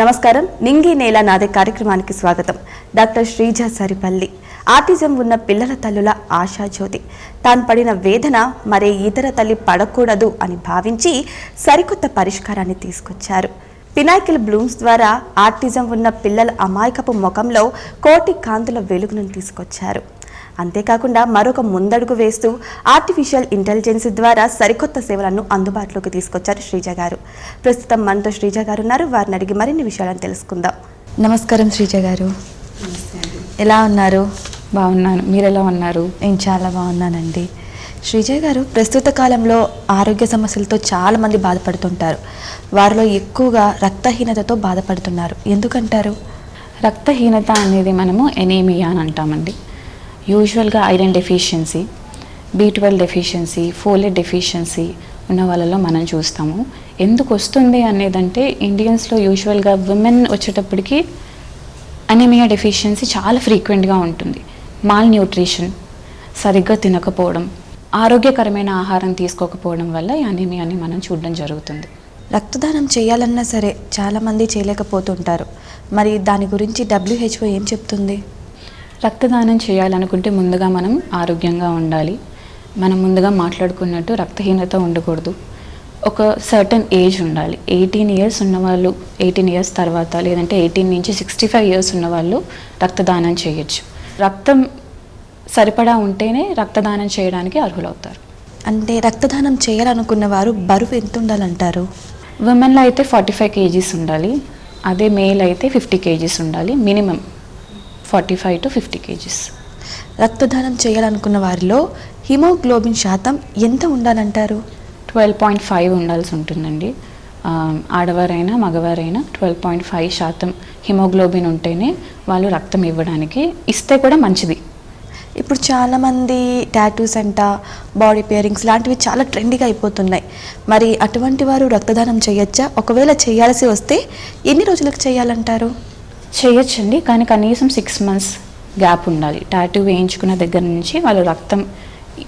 నమస్కారం. నింగి నేల నాదే కార్యక్రమానికి స్వాగతం. డాక్టర్ శ్రీజ సరిపల్లి. ఆటిజం ఉన్న పిల్లల తల్లుల ఆశాజ్యోతి. తాను పడిన వేదన మరే ఇతర తల్లి పడకూడదు అని భావించి సరికొత్త పరిష్కారాన్ని తీసుకొచ్చారు. పినాకిల్ బ్లూమ్స్ ద్వారా ఆర్టిజం ఉన్న పిల్లల అమాయకపు ముఖంలో కోటి కాంతుల వెలుగును తీసుకొచ్చారు. అంతేకాకుండా మరొక ముందడుగు వేస్తూ ఆర్టిఫిషియల్ ఇంటెలిజెన్స్ ద్వారా సరికొత్త సేవలను అందుబాటులోకి తీసుకొచ్చారు శ్రీజ గారు. ప్రస్తుతం మనతో శ్రీజ గారు ఉన్నారు. వారిని అడిగి మరిన్ని విషయాలను తెలుసుకుందాం. నమస్కారం శ్రీజ గారు. ఎలా ఉన్నారు? బాగున్నాను. మీరు ఎలా ఉన్నారు? నేను చాలా బాగున్నానండి. శ్రీజ గారు ప్రస్తుత కాలంలో ఆరోగ్య సమస్యలతో చాలా మంది బాధపడుతుంటారు. వారిలో ఎక్కువగా రక్తహీనతతో బాధపడుతున్నారు. ఎందుకంటారు? రక్తహీనత అనేది మనము ఎనీమియా అని అంటామండి. యూజువల్గా iron deficiency B twelve deficiency folate deficiency ఉన్న వాళ్ళలో మనం చూస్తాము. ఎందుకు వస్తుంది అనేదంటే ఇండియన్స్లో యూజువల్గా విమెన్ వచ్చేటప్పటికి అనీమియా డెఫిషియన్సీ చాలా ఫ్రీక్వెంట్గా ఉంటుంది. మాల్ న్యూట్రిషన్ సరిగ్గా తినకపోవడం ఆరోగ్యకరమైన ఆహారం తీసుకోకపోవడం వల్ల ఈ అనీమియాని మనం చూడడం జరుగుతుంది. రక్తదానం చేయాలన్నా సరే చాలామంది చేయలేకపోతుంటారు. మరి దాని గురించి డబ్ల్యూహెచ్ఓ ఏం చెప్తుంది? రక్తదానం చేయాలనుకుంటే ముందుగా మనం ఆరోగ్యంగా ఉండాలి. మనం ముందుగా మాట్లాడుకున్నట్టు రక్తహీనత ఉండకూడదు. ఒక సర్టన్ ఏజ్ ఉండాలి. ఎయిటీన్ ఇయర్స్ ఉన్నవాళ్ళు ఎయిటీన్ ఇయర్స్ తర్వాత లేదంటే ఎయిటీన్ నుంచి సిక్స్టీ ఫైవ్ ఇయర్స్ ఉన్నవాళ్ళు రక్తదానం చేయొచ్చు. రక్తం సరిపడా ఉంటేనే రక్తదానం చేయడానికి అర్హులవుతారు. అంటే రక్తదానం చేయాలనుకున్న వారు బరువు ఎంత ఉండాలంటారు? ఉమెన్లో అయితే ఫార్టీ ఫైవ్ కేజీస్ ఉండాలి. అదే మేల్ అయితే ఫిఫ్టీ కేజీస్ ఉండాలి. Minimum forty five to fifty KGs. రక్తదానం చేయాలనుకున్న వారిలో హిమోగ్లోబిన్ శాతం ఎంత ఉండాలంటారు? ట్వెల్వ్ పాయింట్ ఫైవ్ ఉండాల్సి ఉంటుందండి. ఆడవారైనా మగవారైనా ట్వెల్వ్ పాయింట్ ఫైవ్ శాతం హిమోగ్లోబిన్ ఉంటేనే వాళ్ళు రక్తం ఇవ్వడానికి ఇస్తే కూడా మంచిది. ఇప్పుడు చాలామంది టాటూస్ అంట బాడీ పేరింగ్స్ లాంటివి చాలా ట్రెండీగా అయిపోతున్నాయి. మరి అటువంటి వారు రక్తదానం చేయొచ్చా? ఒకవేళ చేయాల్సి వస్తే ఎన్ని రోజులకు చేయాలంటారు? చేయొచ్చండి. కానీ కనీసం సిక్స్ మంత్స్ గ్యాప్ ఉండాలి. టాటూ వేయించుకున్న దగ్గర నుంచి వాళ్ళు రక్తం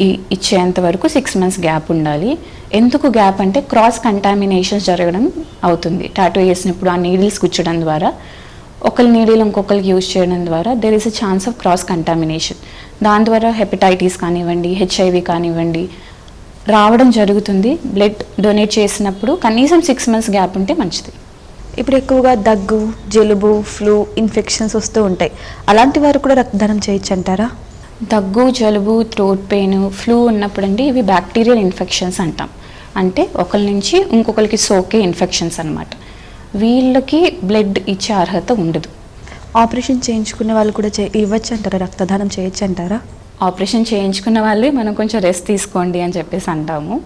ఇ- ఇచ్చేంత వరకు సిక్స్ మంత్స్ గ్యాప్ ఉండాలి. ఎందుకు గ్యాప్ అంటే క్రాస్ కంటామినేషన్స్ జరగడం అవుతుంది. టాటూ వేసినప్పుడు ఆ నీడిల్స్ కూర్చడం ద్వారా ఒకరి నీడిల్ ఇంకొకరికి యూజ్ చేయడం ద్వారా there is a chance of cross contamination దాని ద్వారా హెపటైటిస్ కానివ్వండి హెచ్ఐవి కానివ్వండి రావడం జరుగుతుంది. బ్లడ్ డొనేట్ చేసినప్పుడు కనీసం సిక్స్ మంత్స్ గ్యాప్ ఉంటే మంచిది. ఇప్పుడు ఎక్కువగా దగ్గు జలుబు ఫ్లూ ఇన్ఫెక్షన్స్ వస్తూ ఉంటాయి. అలాంటి వారు కూడా రక్తదానం చేయొచ్చు అంటారా? దగ్గు జలుబు థ్రోట్ పెయిన్ ఫ్లూ ఉన్నప్పుడు అండి ఇవి బ్యాక్టీరియల్ ఇన్ఫెక్షన్స్ అంటాం. అంటే ఒకరి నుంచి ఇంకొకరికి సోకే ఇన్ఫెక్షన్స్ అన్నమాట. వీళ్ళకి బ్లడ్ ఇచ్చే అర్హత ఉండదు. ఆపరేషన్ చేయించుకున్న వాళ్ళు కూడా చే ఇవ్వచ్చు అంటారా? రక్తదానం చేయొచ్చు అంటారా? ఆపరేషన్ చేయించుకున్న వాళ్ళే మనం కొంచెం రెస్ట్ తీసుకోండి అని చెప్పేసి అంటాము.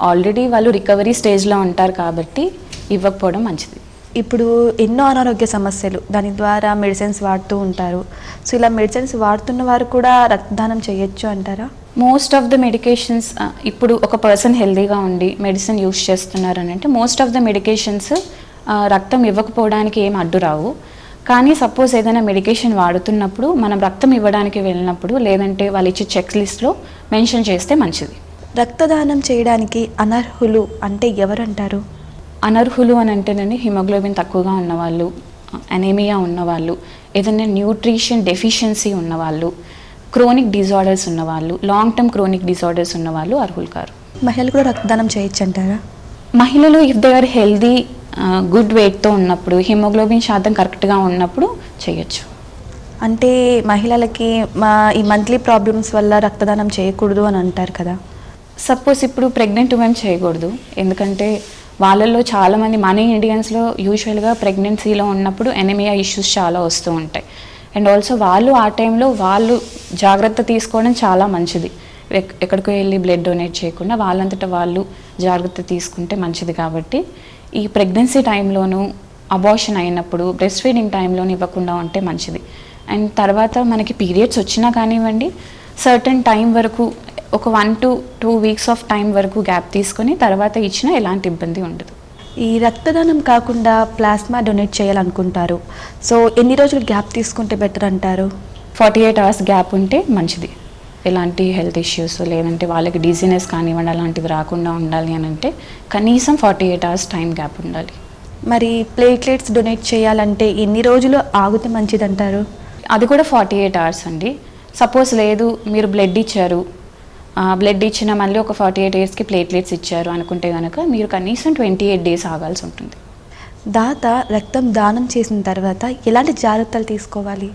ఆల్రెడీ వాళ్ళు రికవరీ స్టేజ్లో ఉంటారు కాబట్టి ఇవ్వకపోవడం మంచిది. ఇప్పుడు ఎన్నో అనారోగ్య సమస్యలు. దాని ద్వారా మెడిసిన్స్ వాడుతూ ఉంటారు. సో ఇలా మెడిసిన్స్ వాడుతున్న వారు కూడా రక్తదానం చేయొచ్చు అంటారా? మోస్ట్ ఆఫ్ ద మెడికేషన్స్ ఇప్పుడు ఒక పర్సన్ హెల్దీగా ఉండి మెడిసిన్ యూస్ చేస్తున్నారు అని అంటే మోస్ట్ ఆఫ్ ద మెడికేషన్స్ రక్తం ఇవ్వకపోవడానికి ఏం అడ్డు రావు. కానీ సపోజ్ ఏదైనా మెడికేషన్ వాడుతున్నప్పుడు మనం రక్తం ఇవ్వడానికి వెళ్ళినప్పుడు లేదంటే వాళ్ళు ఇచ్చే చెక్ లిస్ట్లో మెన్షన్ చేస్తే మంచిది. రక్తదానం చేయడానికి అనర్హులు అంటే ఎవరు అంటారు అనర్హులు అని అంటేనండి హిమోగ్లోబిన్ తక్కువగా ఉన్నవాళ్ళు అనేమియా ఉన్నవాళ్ళు ఏదైనా న్యూట్రిషన్ డెఫిషియన్సీ ఉన్నవాళ్ళు క్రోనిక్ డిజార్డర్స్ ఉన్నవాళ్ళు లాంగ్ టర్మ్ క్రోనిక్ డిజార్డర్స్ ఉన్నవాళ్ళు అర్హులు కారు. మహిళలు కూడా రక్తదానం చేయొచ్చు అంటారా మహిళలు if they are healthy good వెయిట్తో ఉన్నప్పుడు హిమోగ్లోబిన్ శాతం కరెక్ట్గా ఉన్నప్పుడు చేయొచ్చు. అంటే మహిళలకి మా ఈ మంత్లీ ప్రాబ్లమ్స్ వల్ల రక్తదానం చేయకూడదు అని అంటారు కదా? సపోజ్ ఇప్పుడు ప్రెగ్నెంట్ ఉమెన్ చేయకూడదు. ఎందుకంటే వాళ్ళల్లో చాలామంది మన ఇండియన్స్లో యూజువల్గా ప్రెగ్నెన్సీలో ఉన్నప్పుడు ఎనిమియా ఇష్యూస్ చాలా వస్తూ ఉంటాయి. అండ్ ఆల్సో వాళ్ళు ఆ టైంలో వాళ్ళు జాగ్రత్త తీసుకోవడం చాలా మంచిది. ఎక్కడికో వెళ్ళి బ్లడ్ డొనేట్ చేయకుండా వాళ్ళంతటా వాళ్ళు జాగ్రత్త తీసుకుంటే మంచిది కాబట్టి ఈ ప్రెగ్నెన్సీ టైంలోనూ అబార్షన్ అయినప్పుడు బ్రెస్ట్ ఫీడింగ్ టైంలోనూ ఇవ్వకుండా ఉంటే మంచిది. అండ్ తర్వాత మనకి పీరియడ్స్ వచ్చినా కానివ్వండి సర్టన్ టైం వరకు ఒక one to two weeks of time వరకు గ్యాప్ తీసుకొని తర్వాత ఇచ్చినా ఎలాంటి ఇబ్బంది ఉండదు. ఈ రక్తదానం కాకుండా ప్లాస్మా డొనేట్ చేయాలనుకుంటారు. సో ఎన్ని రోజులు గ్యాప్ తీసుకుంటే బెటర్ అంటారు? ఫార్టీ ఎయిట్ అవర్స్ గ్యాప్ ఉంటే మంచిది. ఎలాంటి హెల్త్ ఇష్యూస్ లేదంటే వాళ్ళకి డిజీనెస్ కానివ్వండి అలాంటివి రాకుండా ఉండాలి అని అంటే కనీసం forty eight hours time gap ఉండాలి. మరి ప్లేట్లెట్స్ డొనేట్ చేయాలంటే ఎన్ని రోజులు ఆగితే మంచిదంటారు? అది కూడా ఫార్టీ ఎయిట్ అవర్స్ అండి. సపోజ్ లేదు మీరు బ్లడ్ ఇచ్చారు బ్లడ్ ఇచ్చిన మళ్ళీ ఒక ఫార్టీ ఎయిట్ డేస్కి ప్లేట్లెట్స్ ఇచ్చారు అనుకుంటే కనుక మీరు కనీసం ట్వంటీ ఎయిట్ డేస్ ఆగాల్సి ఉంటుంది. దాత రక్తం దానం చేసిన తర్వాత ఎలాంటి జాగ్రత్తలు తీసుకోవాలి?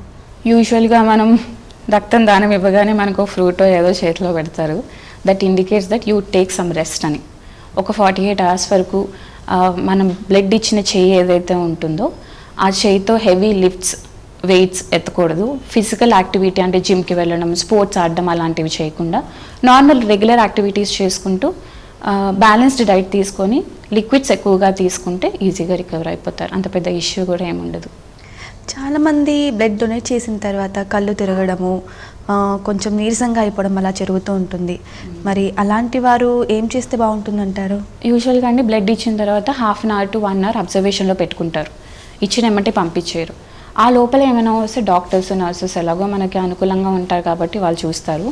యూజువల్గా మనం రక్తం దానం ఇవ్వగానే మనకు ఫ్రూట్ ఏదో చేతిలో పెడతారు. That indicates that you take some rest అని. ఒక ఫార్టీ ఎయిట్ అవర్స్ వరకు మనం బ్లడ్ ఇచ్చిన చెయ్యి ఏదైతే ఉంటుందో ఆ చెయ్యితో హెవీ లిఫ్ట్స్ వెయిట్స్ ఎత్తకూడదు. ఫిజికల్ యాక్టివిటీ అంటే జిమ్కి వెళ్ళడం స్పోర్ట్స్ ఆడడం అలాంటివి చేయకుండా నార్మల్ రెగ్యులర్ యాక్టివిటీస్ చేసుకుంటూ బ్యాలెన్స్డ్ డైట్ తీసుకొని లిక్విడ్స్ ఎక్కువగా తీసుకుంటే ఈజీగా రికవర్ అయిపోతారు. అంత పెద్ద ఇష్యూ కూడా ఏముండదు చాలామంది బ్లడ్ డొనేట్ చేసిన తర్వాత కళ్ళు తిరగడము కొంచెం నీరసంగా అయిపోవడం అలా జరుగుతూ ఉంటుంది. మరి అలాంటి వారు ఏం చేస్తే బాగుంటుందంటారు? యూజువల్గా అండి బ్లడ్ ఇచ్చిన తర్వాత half an hour to one hour అబ్జర్వేషన్లో పెట్టుకుంటారు. ఇచ్చిన ఏమంటే పంపించారు ఆ లోపల ఏమైనా వస్తే డాక్టర్స్ నర్సెస్ ఎలాగో మనకి అనుకూలంగా ఉంటారు కాబట్టి వాళ్ళు చూస్తారు.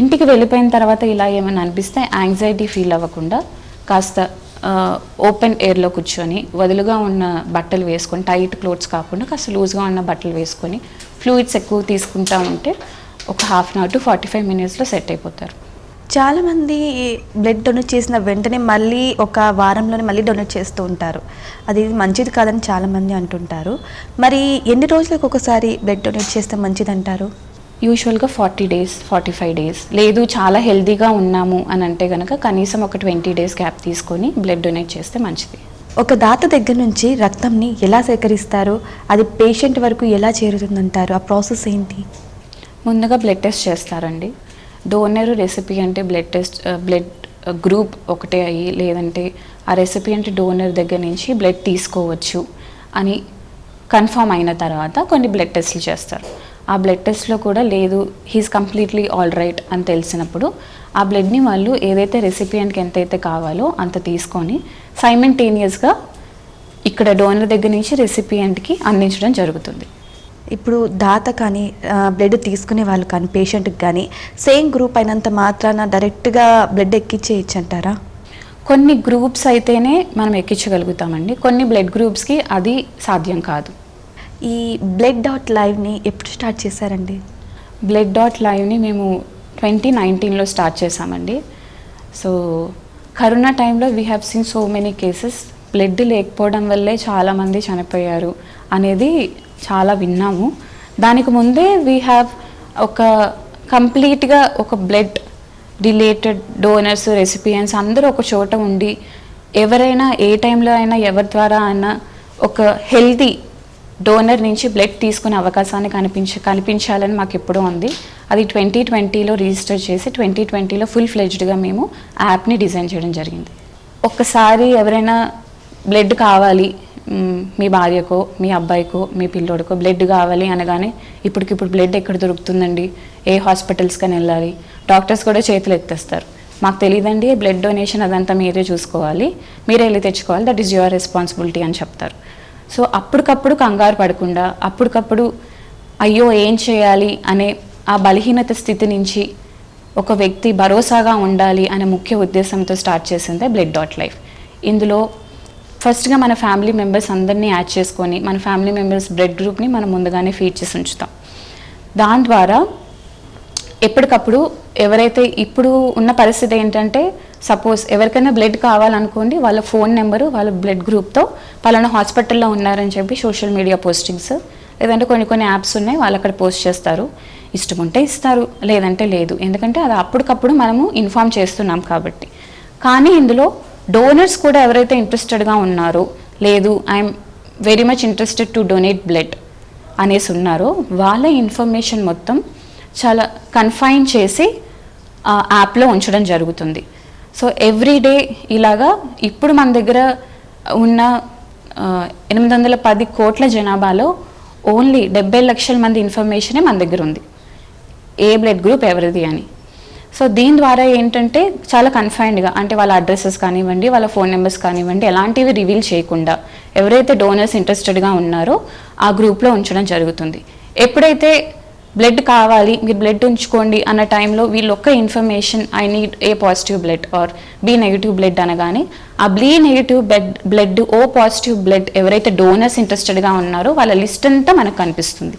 ఇంటికి వెళ్ళిపోయిన తర్వాత ఇలా ఏమైనా అనిపిస్తే యాంగ్జైటీ ఫీల్ అవ్వకుండా కాస్త ఓపెన్ ఎయిర్లో కూర్చొని వదులుగా ఉన్న బట్టలు వేసుకొని టైట్ క్లోత్స్ కాకుండా కాస్త లూజ్గా ఉన్న బట్టలు వేసుకొని ఫ్లూయిడ్స్ ఎక్కువ తీసుకుంటా ఉంటే ఒక half an hour to forty five మినిట్స్లో సెట్ అయిపోతారు. చాలామంది బ్లడ్ డొనేట్ చేసిన వెంటనే మళ్ళీ ఒక వారంలోనే మళ్ళీ డొనేట్ చేస్తూ ఉంటారు. అది మంచిది కాదని చాలామంది అంటుంటారు. మరి ఎన్ని రోజులకు ఒకసారి బ్లడ్ డొనేట్ చేస్తే మంచిదంటారు? యూజువల్గా forty days forty five days. లేదు చాలా హెల్తీగా ఉన్నాము అని అంటే కనుక కనీసం ఒక ట్వంటీ డేస్ గ్యాప్ తీసుకొని బ్లడ్ డొనేట్ చేస్తే మంచిది. ఒక దాత దగ్గర నుంచి రక్తంని ఎలా సేకరిస్తారు? అది పేషెంట్ వరకు ఎలా చేరుతుందంటారు? ఆ ప్రాసెస్ ఏంటి? ముందుగా బ్లడ్ టెస్ట్ చేస్తారండి. డోనర్ రెసిపీ అంటే బ్లడ్ టెస్ట్ బ్లడ్ గ్రూప్ ఒకటే అయ్యి లేదంటే ఆ రెసిపీ అంటే డోనర్ దగ్గర నుంచి బ్లడ్ తీసుకోవచ్చు అని కన్ఫామ్ అయిన తర్వాత కొన్ని బ్లడ్ టెస్ట్లు చేస్తారు. ఆ బ్లడ్ టెస్ట్లో కూడా లేదు హీస్ కంప్లీట్లీ ఆల్ రైట్ అని తెలిసినప్పుడు ఆ బ్లడ్ని వాళ్ళు ఏదైతే రెసిపియంట్కి ఎంతైతే కావాలో అంత తీసుకొని సైమెంటేనియస్గా ఇక్కడ డోనర్ దగ్గర నుంచి రెసిపియంట్కి అందించడం జరుగుతుంది. ఇప్పుడు దాత కానీ బ్లడ్ తీసుకునే వాళ్ళు కానీ పేషెంట్కి కానీ సేమ్ గ్రూప్ అయినంత మాత్రాన డైరెక్ట్గా బ్లడ్ ఎక్కిచ్చేయచ్చు అంటారా కొన్ని గ్రూప్స్ అయితేనే మనం ఎక్కించగలుగుతామండి. కొన్ని బ్లడ్ గ్రూప్స్కి అది సాధ్యం కాదు. ఈ బ్లడ్ డాట్ లైవ్ని ఎప్పుడు స్టార్ట్ చేశారండి? బ్లడ్ డాట్ లైవ్ని మేము ట్వంటీ నైన్టీన్లో స్టార్ట్ చేసామండి సో కరోనా టైంలో we have seen so many cases blood లేకపోవడం వల్లే చాలామంది చనిపోయారు అనేది చాలా విన్నాము. దానికి ముందే వీ హ్యావ్ ఒక కంప్లీట్గా ఒక బ్లడ్ రిలేటెడ్ డోనర్స్ రెసిపియన్స్ అందరూ ఒక చోట ఉండి ఎవరైనా ఏ టైంలో అయినా ఎవరి ద్వారా అయినా ఒక హెల్తీ డోనర్ నుంచి బ్లడ్ తీసుకునే అవకాశాన్ని కనిపించ కనిపించాలని మాకు ఎప్పుడూ ఉంది. అది ట్వంటీ ట్వంటీలో రిజిస్టర్ చేసి ట్వంటీ ట్వంటీలో ఫుల్ ఫ్లెడ్జ్డ్గా మేము యాప్ని డిజైన్ చేయడం జరిగింది. ఒక్కసారి ఎవరైనా బ్లడ్ కావాలి మీ భార్యకో మీ అబ్బాయికో మీ పిల్లోడికో బ్లడ్ కావాలి అనగానే ఇప్పటికిప్పుడు బ్లడ్ ఎక్కడ దొరుకుతుందండి? ఏ హాస్పిటల్స్కని వెళ్ళాలి? డాక్టర్స్ కూడా చేతులు ఎత్తేస్తారు. మాకు తెలియదండి బ్లడ్ డొనేషన్ అదంతా మీరే చూసుకోవాలి. మీరే వెళ్ళి తెచ్చుకోవాలి దట్ ఈస్ యువర్ రెస్పాన్సిబిలిటీ అని చెప్తారు. సో అప్పటికప్పుడు కంగారు పడకుండా అప్పటికప్పుడు అయ్యో ఏం చేయాలి అనే ఆ బలహీనత స్థితి నుంచి ఒక వ్యక్తి భరోసాగా ఉండాలి అనే ముఖ్య ఉద్దేశంతో స్టార్ట్ చేసిందే బ్లడ్ డాట్ లైఫ్ ఇందులో ఫస్ట్గా మన ఫ్యామిలీ మెంబర్స్ అందరినీ యాడ్ చేసుకొని మన ఫ్యామిలీ మెంబర్స్ బ్లడ్ గ్రూప్ని మనం ముందుగానే ఫీడ్ చేసి ఉంచుతాం. దాని ద్వారా ఎప్పటికప్పుడు ఎవరైతే ఇప్పుడు ఉన్న పరిస్థితి ఏంటంటే సపోజ్ ఎవరికైనా బ్లడ్ కావాలనుకోండి వాళ్ళ ఫోన్ నెంబరు వాళ్ళ బ్లడ్ గ్రూప్తో పలానా హాస్పిటల్లో ఉన్నారని చెప్పి సోషల్ మీడియా పోస్టింగ్స్ లేదంటే కొన్ని కొన్ని యాప్స్ ఉన్నాయి వాళ్ళు అక్కడ పోస్ట్ చేస్తారు. ఇష్టం ఉంటే ఇస్తారు లేదంటే లేదు. ఎందుకంటే అది అప్పటికప్పుడు మనము ఇన్ఫామ్ చేస్తున్నాం కాబట్టి. కానీ ఇందులో డోనర్స్ కూడా ఎవరైతే ఇంట్రెస్టెడ్గా ఉన్నారో లేదు I'm very much interested to donate blood అనేసి ఉన్నారో వాళ్ళ ఇన్ఫర్మేషన్ మొత్తం చాలా కన్ఫైన్ చేసి ఆ యాప్లో ఉంచడం జరుగుతుంది. సో ఎవ్రీ డే ఇలాగా ఇప్పుడు మన దగ్గర ఉన్న ఎనిమిది వందల పది కోట్ల జనాభాలో ఓన్లీ డెబ్బై లక్షల మంది ఇన్ఫర్మేషనే మన దగ్గర ఉంది. ఏ బ్లడ్ గ్రూప్ ఎవరిది అని. సో దీని ద్వారా ఏంటంటే చాలా కన్ఫైన్డ్గా అంటే వాళ్ళ అడ్రసెస్ కానివ్వండి వాళ్ళ ఫోన్ నెంబర్స్ కానివ్వండి ఎలాంటివి రివీల్ చేయకుండా ఎవరైతే డోనర్స్ ఇంట్రెస్టెడ్గా ఉన్నారో ఆ గ్రూప్లో ఉంచడం జరుగుతుంది. ఎప్పుడైతే బ్లడ్ కావాలి మీరు బ్లడ్ ఉంచుకోండి అన్న టైంలో వీళ్ళు ఒక్క information I need A positive blood or B negative blood అనగానే ఆ B negative blood blood O positive blood ఎవరైతే డోనర్స్ ఇంట్రెస్టెడ్గా ఉన్నారో వాళ్ళ లిస్ట్ అంతా మనకు కనిపిస్తుంది.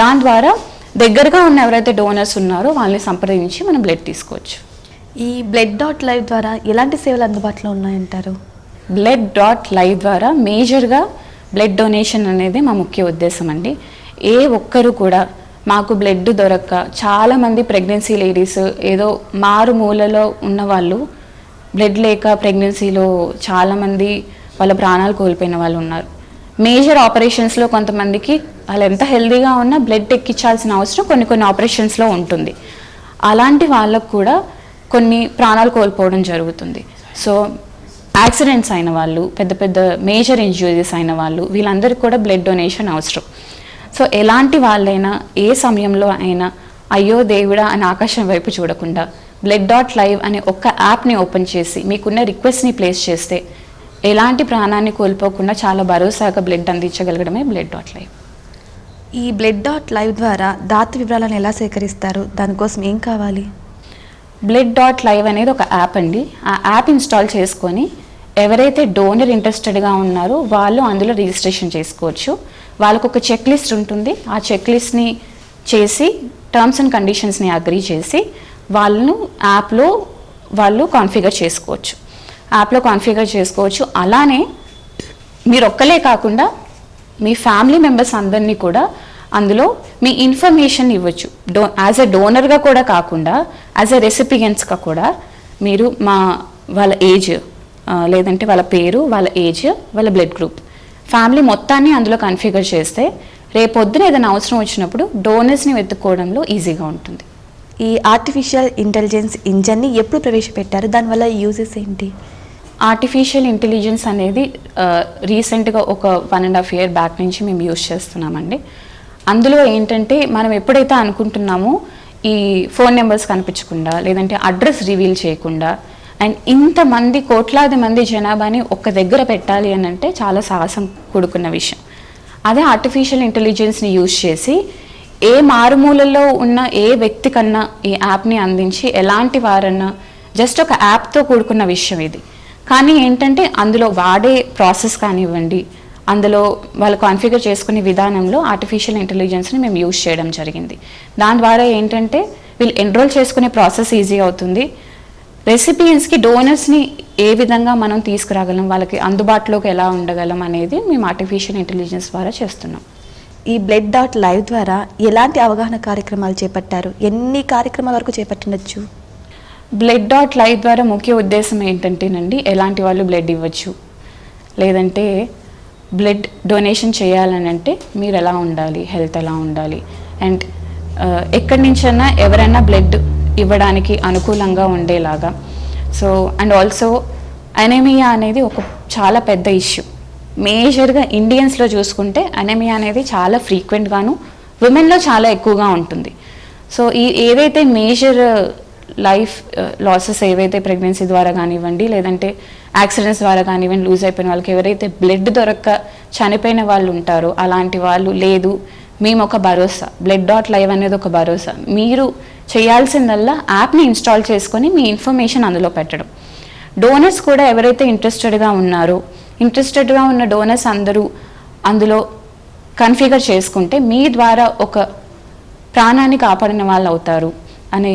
దాని ద్వారా దగ్గరగా ఉన్న ఎవరైతే డోనర్స్ ఉన్నారో వాళ్ళని సంప్రదించి మనం బ్లడ్ తీసుకోవచ్చు. ఈ బ్లడ్ డాట్ లైవ్ ద్వారా ఎలాంటి సేవలు అందుబాటులో ఉన్నాయంటారు? బ్లడ్ డాట్ లైవ్ ద్వారా మేజర్గా బ్లడ్ డొనేషన్ అనేది మా ముఖ్య ఉద్దేశం అండి. ఏ ఒక్కరు కూడా మాకు బ్లడ్ దొరక్క చాలామంది ప్రెగ్నెన్సీ లేడీస్ ఏదో మారుమూలలో ఉన్న వాళ్ళు బ్లడ్ లేక ప్రెగ్నెన్సీలో చాలామంది వాళ్ళ ప్రాణాలు కోల్పోయిన వాళ్ళు ఉన్నారు. మేజర్ ఆపరేషన్స్లో కొంతమందికి వాళ్ళు ఎంత హెల్దీగా ఉన్నా బ్లడ్ ఎక్కించాల్సిన అవసరం కొన్ని కొన్ని ఆపరేషన్స్లో ఉంటుంది. అలాంటి వాళ్ళకు కూడా కొన్ని ప్రాణాలు కోల్పోవడం జరుగుతుంది. సో యాక్సిడెంట్స్ అయిన వాళ్ళు పెద్ద పెద్ద మేజర్ ఇంజ్యూరీస్ అయిన వాళ్ళు వీళ్ళందరికీ కూడా బ్లడ్ డొనేషన్ అవసరం. సో ఎలాంటి వాళ్ళైనా ఏ సమయంలో అయినా అయ్యో దేవుడా అని ఆకాశం వైపు చూడకుండా బ్లడ్ డాట్ లైవ్ అనే ఒక్క యాప్ని ఓపెన్ చేసి మీకున్న రిక్వెస్ట్ని ప్లేస్ చేస్తే ఎలాంటి ప్రాణాన్ని కోల్పోకుండా చాలా భరోసాగా బ్లడ్ అందించగలగడమే బ్లడ్ డాట్ లైవ్ ఈ బ్లడ్ డాట్ లైవ్ ద్వారా దాత వివరాలను ఎలా సేకరిస్తారు? దానికోసం ఏం కావాలి? బ్లడ్ డాట్ లైవ్ అనేది ఒక యాప్ అండి. ఆ యాప్ ఇన్స్టాల్ చేసుకొని ఎవరైతే డోనర్ ఇంట్రెస్టెడ్గా ఉన్నారో వాళ్ళు అందులో రిజిస్ట్రేషన్ చేసుకోవచ్చు. వాళ్ళకు ఒక చెక్ లిస్ట్ ఉంటుంది. ఆ చెక్ లిస్ట్ని చేసి టర్మ్స్ అండ్ కండిషన్స్ని అగ్రీ చేసి వాళ్ళను యాప్లో వాళ్ళు కాన్ఫిగర్ చేసుకోవచ్చు. యాప్లో కాన్ఫిగర్ చేసుకోవచ్చు. అలానే మీరు ఒక్కలే కాకుండా మీ ఫ్యామిలీ మెంబర్స్ అందరినీ కూడా అందులో మీ ఇన్ఫర్మేషన్ ఇవ్వచ్చు. డో యాజ్ ఎ డోనర్గా కూడా కాకుండా యాజ్ ఎ రెసిపియన్స్గా కూడా మీరు మా వాళ్ళ ఏజ్ లేదంటే వాళ్ళ పేరు వాళ్ళ ఏజ్ వాళ్ళ బ్లడ్ గ్రూప్ ఫ్యామిలీ మొత్తాన్ని అందులో కన్ఫిగర్ చేస్తే రేపొద్దున ఏదైనా అవసరం వచ్చినప్పుడు డోనర్స్ని వెతుక్కోవడంలో ఈజీగా ఉంటుంది. ఈ ఆర్టిఫిషియల్ ఇంటెలిజెన్స్ ఇంజన్ని ఎప్పుడు ప్రవేశపెట్టారు? దానివల్ల యూజెస్ ఏంటి? ఆర్టిఫిషియల్ ఇంటెలిజెన్స్ అనేది రీసెంట్గా ఒక one and half year back నుంచి మేము యూస్ చేస్తున్నామండి. అందులో ఏంటంటే మనం ఎప్పుడైతే అనుకుంటున్నామో ఈ ఫోన్ నెంబర్స్ కనిపించకుండా లేదంటే అడ్రస్ రివీల్ చేయకుండా అండ్ ఇంతమంది కోట్లాది మంది జనాభాని ఒక్క దగ్గర పెట్టాలి అని అంటే చాలా సాహసం కూడుకున్న విషయం. అదే ఆర్టిఫిషియల్ ఇంటెలిజెన్స్ని యూజ్ చేసి ఏ మారుమూలలో ఉన్న ఏ వ్యక్తి కన్నా ఈ యాప్ని అందించి ఎలాంటి వారన్నా జస్ట్ ఒక యాప్తో కూడుకున్న విషయం ఇది. కానీ ఏంటంటే అందులో వాడే ప్రాసెస్ కానివ్వండి అందులో వాళ్ళు కాన్ఫిగర్ చేసుకునే విధానంలో ఆర్టిఫిషియల్ ఇంటెలిజెన్స్ని మేము యూజ్ చేయడం జరిగింది. దాని ద్వారా ఏంటంటే వీళ్ళు ఎన్రోల్ చేసుకునే ప్రాసెస్ ఈజీ అవుతుంది. రెసిపియన్స్కి డోనర్స్ని ఏ విధంగా మనం తీసుకురాగలం వాళ్ళకి అందుబాటులోకి ఎలా ఉండగలం అనేది మేము ఆర్టిఫిషియల్ ఇంటెలిజెన్స్ ద్వారా చేస్తున్నాం. ఈ బ్లడ్ డాట్ లైవ్ ద్వారా ఎలాంటి అవగాహన కార్యక్రమాలు చేపట్టారు? ఎన్ని కార్యక్రమాల వరకు చేపట్టినచ్చు బ్లడ్ డాట్ లైట్ ద్వారా ముఖ్య ఉద్దేశం ఏంటంటేనండి ఎలాంటి వాళ్ళు బ్లడ్ ఇవ్వచ్చు. లేదంటే బ్లడ్ డొనేషన్ చేయాలని అంటే మీరు ఎలా ఉండాలి హెల్త్ ఎలా ఉండాలి. అండ్ uh, ఎక్కడి నుంచైనా ఎవరైనా బ్లడ్ ఇవ్వడానికి అనుకూలంగా ఉండేలాగా. సో అండ్ ఆల్సో అనేమియా అనేది ఒక చాలా పెద్ద ఇష్యూ మేజర్గా ఇండియన్స్లో చూసుకుంటే అనేమియా అనేది చాలా ఫ్రీక్వెంట్గాను ఉమెన్లో చాలా ఎక్కువగా ఉంటుంది. సో ఈ ఏదైతే మేజర్ లైఫ్ లాసెస్ ఏవైతే ప్రెగ్నెన్సీ ద్వారా కానివ్వండి లేదంటే యాక్సిడెంట్స్ ద్వారా కానివ్వండి లూజ్ అయిపోయిన వాళ్ళకి ఎవరైతే బ్లడ్ దొరక్క చనిపోయిన వాళ్ళు ఉంటారో అలాంటి వాళ్ళు లేదు. మేము ఒక భరోసా బ్లడ్ డాట్ లైవ్ అనేది ఒక భరోసా. మీరు చేయాల్సిందల్లా యాప్ని ఇన్స్టాల్ చేసుకొని మీ ఇన్ఫర్మేషన్ అందులో పెట్టడం. డోనర్స్ కూడా ఎవరైతే ఇంట్రెస్టెడ్గా ఉన్నారో ఇంట్రెస్టెడ్గా ఉన్న డోనర్స్ అందరూ అందులో కన్ఫిగర్ చేసుకుంటే మీ ద్వారా ఒక ప్రాణాన్ని కాపాడిన వాళ్ళు అవుతారు అనే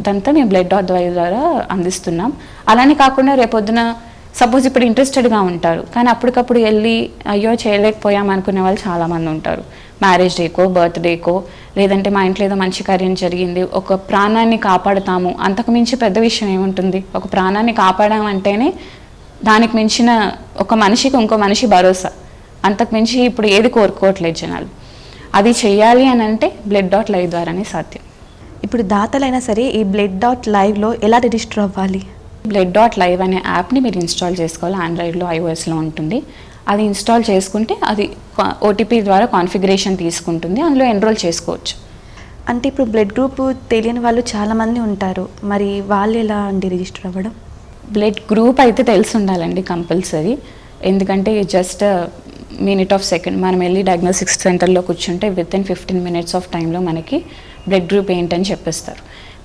దంతా మేము బ్లడ్ డాట్ ద్వారా అందిస్తున్నాం. అలానే కాకుండా రేపొద్దున సపోజ్ ఇప్పుడు ఇంట్రెస్టెడ్గా ఉంటారు. కానీ అప్పటికప్పుడు వెళ్ళి అయ్యో చేయలేకపోయాం అనుకునే వాళ్ళు చాలామంది ఉంటారు. మ్యారేజ్ డేకో బర్త్డేకో లేదంటే మా ఇంట్లో ఏదో మంచి కార్యం జరిగింది ఒక ప్రాణాన్ని కాపాడుతాము. అంతకు మించి పెద్ద విషయం ఏముంటుంది? ఒక ప్రాణాన్ని కాపాడామంటేనే దానికి మించిన ఒక మనిషికి ఇంకో మనిషి భరోసా. అంతకు మించి ఇప్పుడు ఏది కోరుకోవట్లేదు జనాలు. అది చేయాలి అని అంటే బ్లడ్ డాట్ లైవ్ ద్వారానే సాధ్యం. ఇప్పుడు దాతలైనా సరే ఈ బ్లడ్ డాట్ లైవ్లో ఎలా రిజిస్టర్ అవ్వాలి? బ్లడ్ డాట్ లైవ్ అనే యాప్ని మీరు ఇన్స్టాల్ చేసుకోవాలి. ఆండ్రాయిడ్లో ఐఓఎస్లో ఉంటుంది. అది ఇన్స్టాల్ చేసుకుంటే అది ఓటీపీ ద్వారా కాన్ఫిగరేషన్ తీసుకుంటుంది. అందులో ఎన్రోల్ చేసుకోవచ్చు. అంటే ఇప్పుడు బ్లడ్ గ్రూప్ తెలియని వాళ్ళు చాలామంది ఉంటారు. మరి వాళ్ళు ఎలా అండి రిజిస్టర్ అవ్వడం? బ్లడ్ గ్రూప్ అయితే తెలిసి ఉండాలండి కంపల్సరీ ఎందుకంటే జస్ట్ మినిట్ ఆఫ్ సెకండ్ మనం వెళ్ళి డయాగ్నోస్టిక్స్ సెంటర్లో కూర్చుంటే within fifteen minutes of టైంలో మనకి బ్లడ్ గ్రూప్ ఏంటని చెప్పిస్తారు.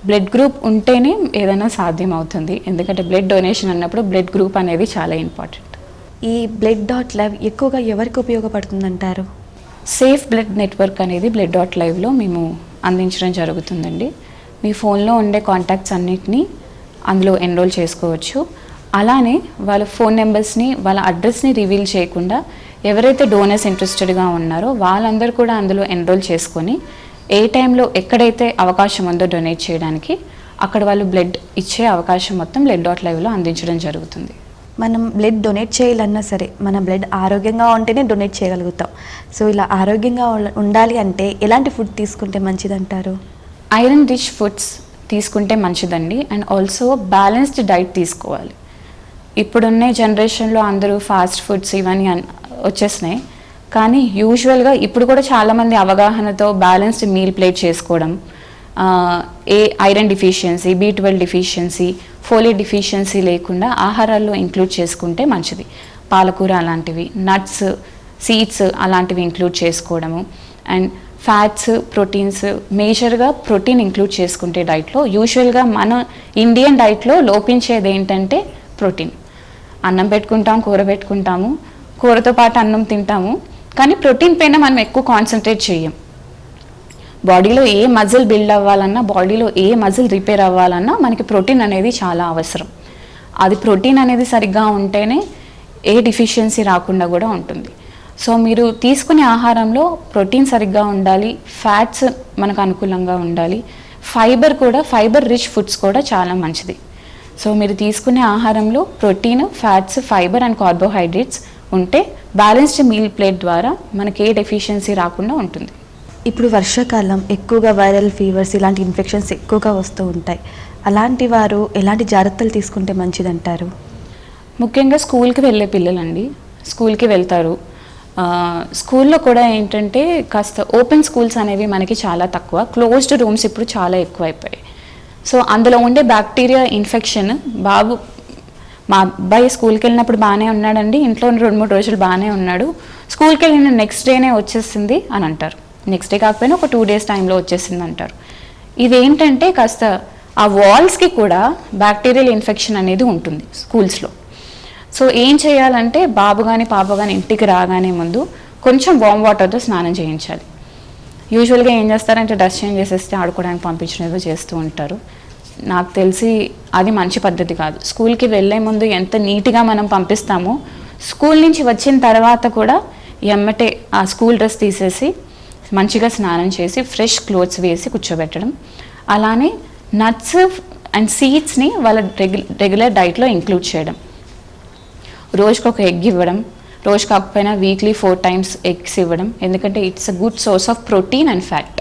బ్లడ్ గ్రూప్ ఉంటేనే ఏదైనా సాధ్యం అవుతుంది ఎందుకంటే బ్లడ్ డొనేషన్ అన్నప్పుడు బ్లడ్ గ్రూప్ అనేది చాలా ఇంపార్టెంట్. ఈ బ్లడ్ డాట్ లైవ్ ఎక్కువగా ఎవరికి ఉపయోగపడుతుందంటారు? సేఫ్ బ్లడ్ నెట్వర్క్ అనేది బ్లడ్ డాట్ లైవ్లో మేము అందించడం జరుగుతుందండి. మీ ఫోన్లో ఉండే కాంటాక్ట్స్ అన్నిటినీ అందులో ఎన్రోల్ చేసుకోవచ్చు. అలానే వాళ్ళ ఫోన్ నెంబర్స్ని వాళ్ళ అడ్రస్ని రివీల్ చేయకుండా ఎవరైతే డోనర్స్ ఇంట్రెస్టెడ్గా ఉన్నారో వాళ్ళందరూ కూడా అందులో ఎన్రోల్ చేసుకొని ఏ టైంలో ఎక్కడైతే అవకాశం ఉందో డొనేట్ చేయడానికి అక్కడ వాళ్ళు బ్లడ్ ఇచ్చే అవకాశం మొత్తం బ్లడ్ డాట్ లైవ్లో అందించడం జరుగుతుంది. మనం బ్లడ్ డొనేట్ చేయాలన్నా సరే మన బ్లడ్ ఆరోగ్యంగా ఉంటేనే డొనేట్ చేయగలుగుతాం. సో ఇలా ఆరోగ్యంగా ఉండ- ఉండాలి అంటే ఎలాంటి ఫుడ్ తీసుకుంటే మంచిదంటారు? ఐరన్ రిచ్ ఫుడ్స్ తీసుకుంటే మంచిదండి. అండ్ ఆల్సో బ్యాలెన్స్డ్ డైట్ తీసుకోవాలి. ఇప్పుడున్న జనరేషన్లో అందరూ ఫాస్ట్ ఫుడ్స్ ఇవన్నీ అన్- వచ్చేసినాయి. కానీ యూజువల్గా ఇప్పుడు కూడా చాలామంది అవగాహనతో బ్యాలెన్స్డ్ మీల్ ప్లేట్ చేసుకోవడం ఏ iron deficiency B twelve deficiency folate deficiency లేకుండా ఆహారాల్లో ఇంక్లూడ్ చేసుకుంటే మంచిది. పాలకూర అలాంటివి నట్స్ సీడ్స్ అలాంటివి ఇంక్లూడ్ చేసుకోవడము అండ్ ఫ్యాట్స్ ప్రోటీన్స్ మేజర్గా ప్రోటీన్ ఇంక్లూడ్ చేసుకుంటే డైట్లో యూజువల్గా మన ఇండియన్ డైట్లో లోపించేది ఏంటంటే ప్రోటీన్ అన్నం పెట్టుకుంటాం కూర పెట్టుకుంటాము కూరతో పాటు అన్నం తింటాము కానీ ప్రోటీన్ పైన మనం ఎక్కువ కాన్సన్ట్రేట్ చేయం బాడీలో ఏ మజిల్ బిల్డ్ అవ్వాలన్నా బాడీలో ఏ మజిల్ రిపేర్ అవ్వాలన్నా మనకి ప్రోటీన్ అనేది చాలా అవసరం. అది ప్రోటీన్ అనేది సరిగ్గా ఉంటేనే ఏ డిఫిషియన్సీ రాకుండా కూడా ఉంటుంది. సో మీరు తీసుకునే ఆహారంలో ప్రోటీన్ సరిగ్గా ఉండాలి ఫ్యాట్స్ మనకు అనుకూలంగా ఉండాలి ఫైబర్ కూడా ఫైబర్ రిచ్ ఫుడ్స్ కూడా చాలా మంచిది. సో మీరు తీసుకునే ఆహారంలో protein fats fibre and carbohydrates ఉంటే బ్యాలెన్స్డ్ మీల్ ప్లేట్ ద్వారా మనకి ఏ డెఫిషియన్సీ రాకుండా ఉంటుంది. ఇప్పుడు వర్షాకాలం ఎక్కువగా వైరల్ ఫీవర్స్ ఇలాంటి ఇన్ఫెక్షన్స్ ఎక్కువగా వస్తూ ఉంటాయి. అలాంటి వారు ఎలాంటి జాగ్రత్తలు తీసుకుంటే మంచిదంటారు? ముఖ్యంగా స్కూల్కి వెళ్ళే పిల్లలండి. స్కూల్కి వెళ్తారు. స్కూల్లో కూడా ఏంటంటే కాస్త ఓపెన్ స్కూల్స్ అనేవి మనకి చాలా తక్కువ. క్లోజ్డ్ రూమ్స్ ఇప్పుడు చాలా ఎక్కువైపోయాయి. సో అందులో ఉండే బ్యాక్టీరియా ఇన్ఫెక్షన్ బాబు మా అబ్బాయి స్కూల్కి వెళ్ళినప్పుడు బాగానే ఉన్నాడండి. ఇంట్లో రెండు మూడు రోజులు బాగానే ఉన్నాడు. స్కూల్కి వెళ్ళిన నెక్స్ట్ డేనే వచ్చేసింది అని అంటారు. నెక్స్ట్ డే కాకపోయినా ఒక టూ డేస్ టైంలో వచ్చేసింది అంటారు. ఇదేంటంటే కాస్త ఆ వాల్స్కి కూడా బ్యాక్టీరియల్ ఇన్ఫెక్షన్ అనేది ఉంటుంది స్కూల్స్లో. సో ఏం చేయాలంటే బాబు కానీ పాప కానీ ఇంటికి రాగానే ముందు కొంచెం వామ్ వాటర్తో స్నానం చేయించాలి. యూజువల్గా ఏం చేస్తారంటే డస్ట్ చేంజ్ చేసేస్తే ఆడుకోవడానికి పంపించడం ఏదో చేస్తూ ఉంటారు. నాకు తెలిసి అది మంచి పద్ధతి కాదు. స్కూల్కి వెళ్ళే ముందు ఎంత నీట్గా మనం పంపిస్తామో స్కూల్ నుంచి వచ్చిన తర్వాత కూడా ఎమ్మటే ఆ స్కూల్ డ్రెస్ తీసేసి మంచిగా స్నానం చేసి ఫ్రెష్ క్లోత్స్ వేసి కూర్చోబెట్టడం. అలానే నట్స్ అండ్ సీడ్స్ని వాళ్ళ రెగ్యు రెగ్యులర్ డైట్లో ఇంక్లూడ్ చేయడం. రోజుకి ఒక ఎగ్ ఇవ్వడం. రోజు కాకపోయినా వీక్లీ ఫోర్ టైమ్స్ ఎగ్స్ ఇవ్వడం. ఎందుకంటే it's a good source of protein and fat.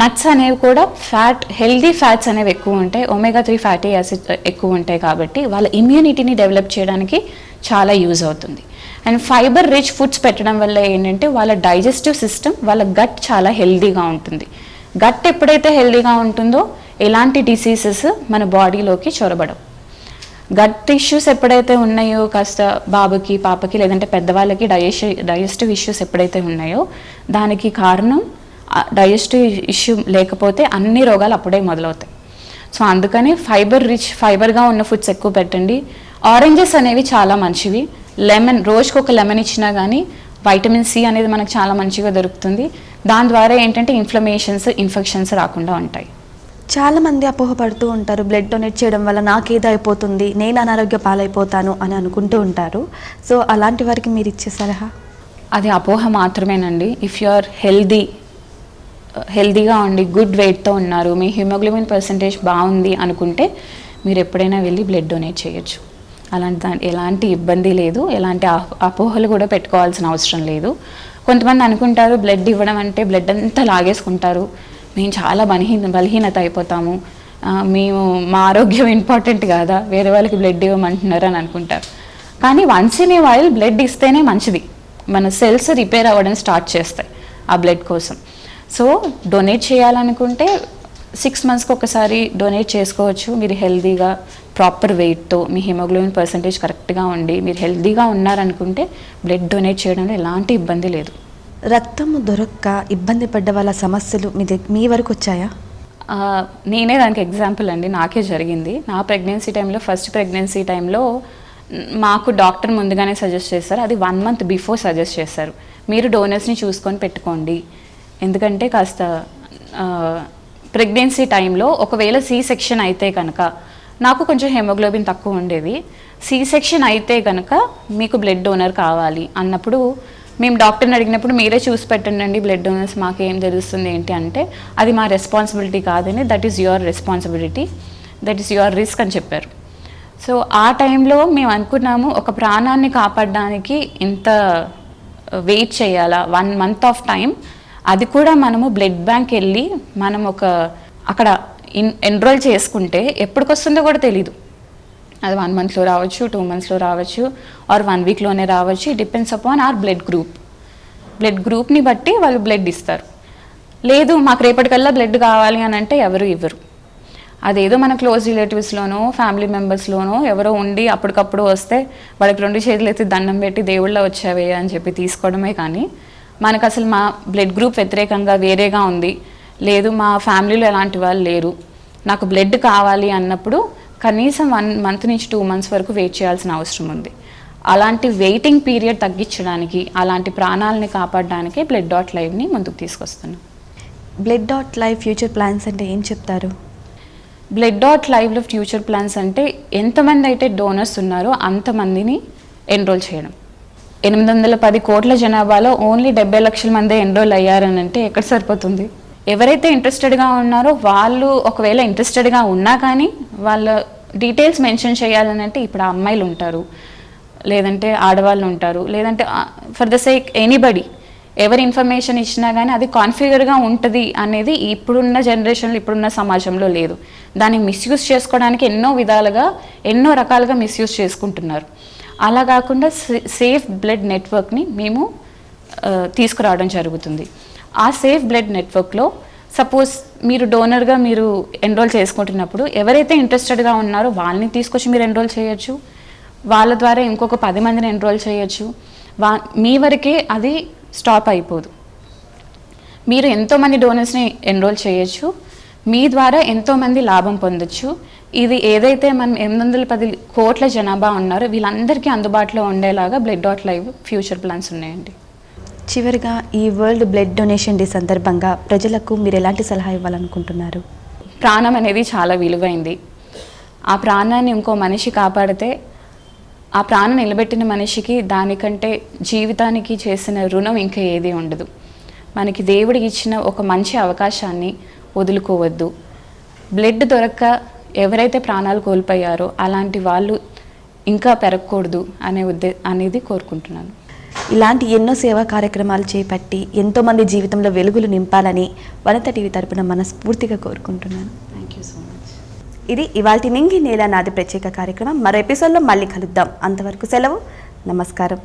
Nuts అనేవి కూడా ఫ్యాట్ హెల్దీ ఫ్యాట్స్ అనేవి ఎక్కువ ఉంటాయి. ఒమేగా త్రీ ఫ్యాటీ యాసిడ్ ఎక్కువ ఉంటాయి కాబట్టి వాళ్ళ ఇమ్యూనిటీని డెవలప్ చేయడానికి చాలా యూజ్ అవుతుంది. అండ్ ఫైబర్ రిచ్ ఫుడ్స్ పెట్టడం వల్ల ఏంటంటే వాళ్ళ డైజెస్టివ్ సిస్టమ్ వాళ్ళ గట్ చాలా హెల్దీగా ఉంటుంది. గట్ ఎప్పుడైతే హెల్దీగా ఉంటుందో ఎలాంటి డిసీజెస్ మన బాడీలోకి చొరబడవు. గట్ ఇష్యూస్ ఎప్పుడైతే ఉన్నాయో కాస్త బాబుకి పాపకి లేదంటే పెద్దవాళ్ళకి డైజెస్ట్ డైజెస్టివ్ ఇష్యూస్ ఎప్పుడైతే ఉన్నాయో దానికి కారణం డైజెస్టివ్ ఇష్యూ లేకపోతే అన్ని రోగాలు అప్పుడే మొదలవుతాయి. సో అందుకని ఫైబర్ రిచ్ ఫైబర్గా ఉన్న ఫుడ్స్ ఎక్కువ పెట్టండి. ఆరెంజెస్ అనేవి చాలా మంచివి. లెమన్ రోజుకి ఒక లెమన్ ఇచ్చినా కానీ వైటమిన్ సి అనేది మనకు చాలా మంచిగా దొరుకుతుంది. దాని ద్వారా ఏంటంటే ఇన్ఫ్లమేషన్స్ ఇన్ఫెక్షన్స్ రాకుండా ఉంటాయి. చాలా మంది అపోహపడుతూ ఉంటారు. బ్లడ్ డొనేట్ చేయడం వల్ల నాకేదో అయిపోతుంది నేను అనారోగ్య పాలైపోతాను అని అనుకుంటూ ఉంటారు. సో అలాంటి వారికి మీరు ఇచ్చే సలహా? అది అపోహ మాత్రమేనండి. ఇఫ్ యు ఆర్ హెల్దీ హెల్దీగా ఉండి గుడ్ వెయిట్తో ఉన్నారు మీ హిమోగ్లోబిన్ పర్సంటేజ్ బాగుంది అనుకుంటే మీరు ఎప్పుడైనా వెళ్ళి బ్లడ్ డొనేట్ చేయొచ్చు. అలాంటి దాని ఎలాంటి ఇబ్బంది లేదు ఎలాంటి అపోహలు కూడా పెట్టుకోవాల్సిన అవసరం లేదు. కొంతమంది అనుకుంటారు బ్లడ్ ఇవ్వడం అంటే బ్లడ్ అంతా లాగేసుకుంటారు. మేము చాలా బలహీన బలహీనత అయిపోతాము. మేము మా ఆరోగ్యం ఇంపార్టెంట్ కాదా? వేరే వాళ్ళకి బ్లడ్ ఇవ్వమంటున్నారు అని అనుకుంటారు. కానీ once in a while blood ఇస్తేనే మంచిది. మన సెల్స్ రిపేర్ అవ్వడం స్టార్ట్ చేస్తాయి ఆ బ్లడ్ కోసం. సో డొనేట్ చేయాలనుకుంటే సిక్స్ మంత్స్కి ఒకసారి డొనేట్ చేసుకోవచ్చు. మీరు హెల్దీగా ప్రాపర్ వెయిట్తో మీ హిమోగ్లోబిన్ పర్సంటేజ్ కరెక్ట్గా ఉండి మీరు హెల్దీగా ఉన్నారనుకుంటే బ్లడ్ డొనేట్ చేయడంలో ఎలాంటి ఇబ్బంది లేదు. రక్తము దొరక్క ఇబ్బంది పడ్డ వాళ్ళ సమస్యలు మీ మీ వరకు వచ్చాయా? నేనే దానికి ఎగ్జాంపుల్ అండి. నాకే జరిగింది. నా ప్రెగ్నెన్సీ టైంలో ఫస్ట్ ప్రెగ్నెన్సీ టైంలో మాకు డాక్టర్ ముందుగానే సజెస్ట్ చేశారు అది వన్ మంత్ బిఫోర్ సజెస్ట్ చేశారు మీరు డోనర్స్ని చూసుకొని పెట్టుకోండి. ఎందుకంటే కాస్త ప్రెగ్నెన్సీ టైంలో ఒకవేళ సి సెక్షన్ అయితే కనుక నాకు కొంచెం హెమోగ్లోబిన్ తక్కువ ఉండేది సి సెక్షన్ అయితే కనుక మీకు బ్లడ్ డోనర్ కావాలి అన్నప్పుడు మేము డాక్టర్ని అడిగినప్పుడు మీరే చూసి పెట్టండి బ్లడ్ డోనర్స్ మాకేం తెలుస్తుంది ఏంటి అంటే అది మా రెస్పాన్సిబిలిటీ కాదని that is your responsibility that is your risk అని చెప్పారు. సో ఆ టైంలో మేము అనుకున్నాము ఒక ప్రాణాన్ని కాపాడడానికి ఇంత వెయిట్ చేయాలా వన్ మంత్ ఆఫ్ టైం అది కూడా మనము బ్లడ్ బ్యాంక్ వెళ్ళి మనం ఒక అక్కడ ఇన్ ఎన్రోల్ చేసుకుంటే ఎప్పటికొస్తుందో కూడా తెలీదు. అది వన్ మంత్లో రావచ్చు టూ మంత్స్లో రావచ్చు ఆర్ వన్ వీక్లోనే రావచ్చు. Depends upon or blood group blood గ్రూప్ని బట్టి వాళ్ళు బ్లడ్ ఇస్తారు. లేదు మాకు రేపటికల్లా బ్లడ్ కావాలి అని అంటే ఎవరు ఇవ్వరు. అదేదో మన క్లోజ్ రిలేటివ్స్లోనో ఫ్యామిలీ మెంబర్స్లోనో ఎవరో ఉండి అప్పటికప్పుడు వస్తే వాళ్ళకి రెండు చేతులు అయితే దండం పెట్టి దేవుళ్ళ వచ్చావే అని చెప్పి తీసుకోవడమే కానీ మనకు అసలు మా బ్లడ్ గ్రూప్ వ్యతిరేకంగా వేరేగా ఉంది. లేదు మా ఫ్యామిలీలో ఎలాంటి వాళ్ళు లేరు. నాకు బ్లడ్ కావాలి అన్నప్పుడు కనీసం వన్ మంత్ నుంచి టూ మంత్స్ వరకు వెయిట్ చేయాల్సిన అవసరం ఉంది. అలాంటి వెయిటింగ్ పీరియడ్ తగ్గించడానికి అలాంటి ప్రాణాలని కాపాడడానికి బ్లడ్ డాట్ లైవ్ని ముందుకు తీసుకొస్తున్నాం. Blood dot life future plans అంటే ఏం చెప్తారు? బ్లడ్ డాట్ లైవ్లో ఫ్యూచర్ ప్లాన్స్ అంటే ఎంతమంది అయితే డోనర్స్ ఉన్నారో అంతమందిని ఎన్రోల్ చేయడం. ఎనిమిది వందల పది కోట్ల జనాభాలో ఓన్లీ డెబ్బై లక్షల మంది ఎన్రోల్ అయ్యారని అంటే ఎక్కడ సరిపోతుంది? ఎవరైతే ఇంట్రెస్టెడ్గా ఉన్నారో వాళ్ళు ఒకవేళ ఇంట్రెస్టెడ్గా ఉన్నా కానీ వాళ్ళ డీటెయిల్స్ మెన్షన్ చేయాలని అంటే ఇప్పుడు అమ్మాయిలు ఉంటారు. లేదంటే ఆడవాళ్ళు ఉంటారు. లేదంటే ఫర్ ద సేక్ ఎనీబడి ఎవరి ఇన్ఫర్మేషన్ ఇచ్చినా కానీ అది కాన్ఫిగర్గా ఉంటుంది అనేది ఇప్పుడున్న జనరేషన్లో ఇప్పుడున్న సమాజంలో లేదు. దాన్ని మిస్యూజ్ చేసుకోవడానికి ఎన్నో విధాలుగా ఎన్నో రకాలుగా మిస్యూజ్ చేసుకుంటున్నారు. అలా కాకుండా సేఫ్ బ్లడ్ నెట్వర్క్ని మేము తీసుకురావడం జరుగుతుంది. ఆ సేఫ్ బ్లడ్ నెట్వర్క్లో సపోజ్ మీరు డోనర్గా మీరు ఎన్రోల్ చేసుకుంటున్నప్పుడు ఎవరైతే ఇంట్రెస్టెడ్గా ఉన్నారో వాళ్ళని తీసుకొచ్చి మీరు ఎన్రోల్ చేయొచ్చు. వాళ్ళ ద్వారా ఇంకొక పది మందిని ఎన్రోల్ చేయొచ్చు. వా మీ వరకే అది స్టాప్ అయిపోదు. మీరు ఎంతోమంది డోనర్స్ని ఎన్రోల్ చేయొచ్చు. మీ ద్వారా ఎంతోమంది లాభం పొందొచ్చు. ఇది ఏదైతే మనం ఎనిమిది వందల పది కోట్ల జనాభా ఉన్నారో వీళ్ళందరికీ అందుబాటులో ఉండేలాగా blood dot live future plans ఉన్నాయండి. చివరిగా ఈ వరల్డ్ బ్లడ్ డొనేషన్ డే సందర్భంగా ప్రజలకు మీరు ఎలాంటి సలహా ఇవ్వాలనుకుంటున్నారు? ప్రాణం అనేది చాలా విలువైంది. ఆ ప్రాణాన్ని ఇంకో మనిషి కాపాడితే ఆ ప్రాణం నిలబెట్టిన మనిషికి దానికంటే జీవితానికి చేసిన రుణం ఇంకా ఏది ఉండదు. మనకి దేవుడు ఇచ్చిన ఒక మంచి అవకాశాన్ని వదులుకోవద్దు. బ్లడ్ దొరక్క ఎవరైతే ప్రాణాలు కోల్పోయారో అలాంటి వాళ్ళు ఇంకా పెరగకూడదు అనే ఉద్దే అనేది కోరుకుంటున్నాను. ఇలాంటి ఎన్నో సేవా కార్యక్రమాలు చేపట్టి ఎంతోమంది జీవితంలో వెలుగులు నింపాలని వనిత టీవీ తరపున మనస్ఫూర్తిగా కోరుకుంటున్నాను. థ్యాంక్ యూ సో మచ్ ఇది ఇవాల్టి నింగి నేల నాది ప్రత్యేక కార్యక్రమం. మరో ఎపిసోడ్లో మళ్ళీ కలుద్దాం. అంతవరకు సెలవు. నమస్కారం.